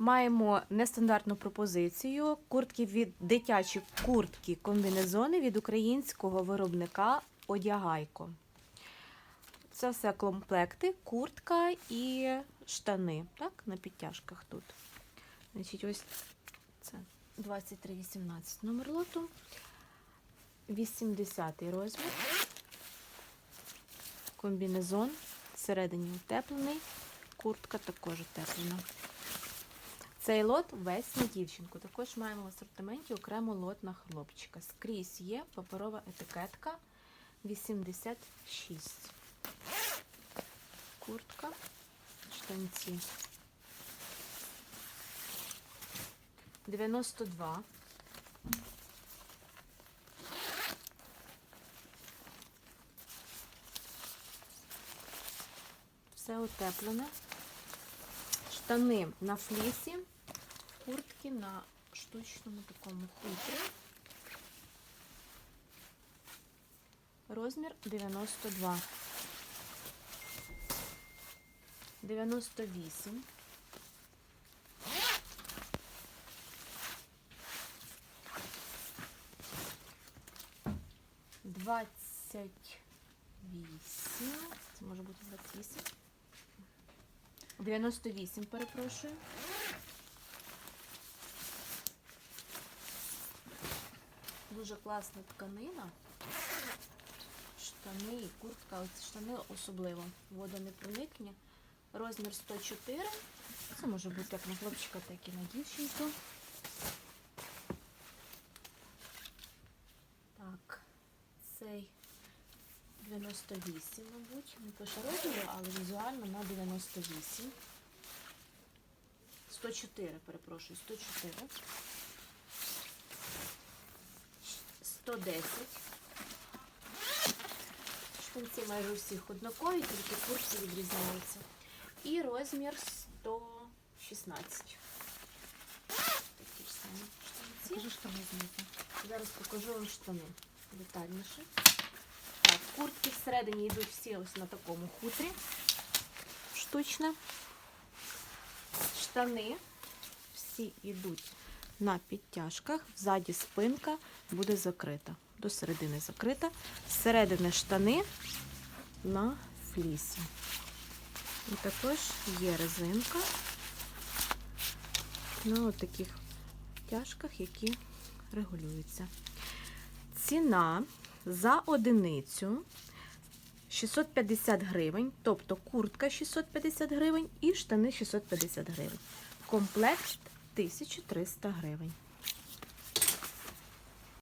Маємо нестандартну пропозицію. Куртки від дитячі куртки комбінезони від українського виробника Одягайко. Це все комплекти, куртка і штани. Так, на підтяжках тут. Значить, ось це 2318 номер лоту. 80 розмір. Комбінезон. Всередині утеплений. Куртка також утеплена. Цей лот весь на дівчинку. Також маємо в асортименті окремо лот на хлопчика. Скрізь є паперова етикетка 86. Куртка, штанці. 92. Все утеплене. Штани на флісі, куртки на штучному такому хутрі. Розмір 92. 98. Двадцять вісім. Це може бути 28. 98, перепрошую. Дуже класна тканина. Штани і куртка. Ось штани особливо. Вода не проникне. Розмір 104. Це може бути як на хлопчика, так і на дівчинку. Так, цей 98, мабуть. Не пише розміру, але візуально на 98. 104, перепрошую, 104. 110. Штанці майже всіх однакові, тільки курси відрізняються. І розмір 116. Такі ж самі штанці. Зараз покажу вам штани детальніше. Так, куртки всередині йдуть всі ось на такому хутрі. Штучне. Штани всі йдуть на підтяжках. Ззаді спинка буде закрита. До середини закрита. Зсередини штани на флісі. І також є резинка на отаких тяжках, які регулюються. Ціна за одиницю 650 гривень, тобто куртка 650 гривень і штани 650 гривень. Комплект 1300 гривень.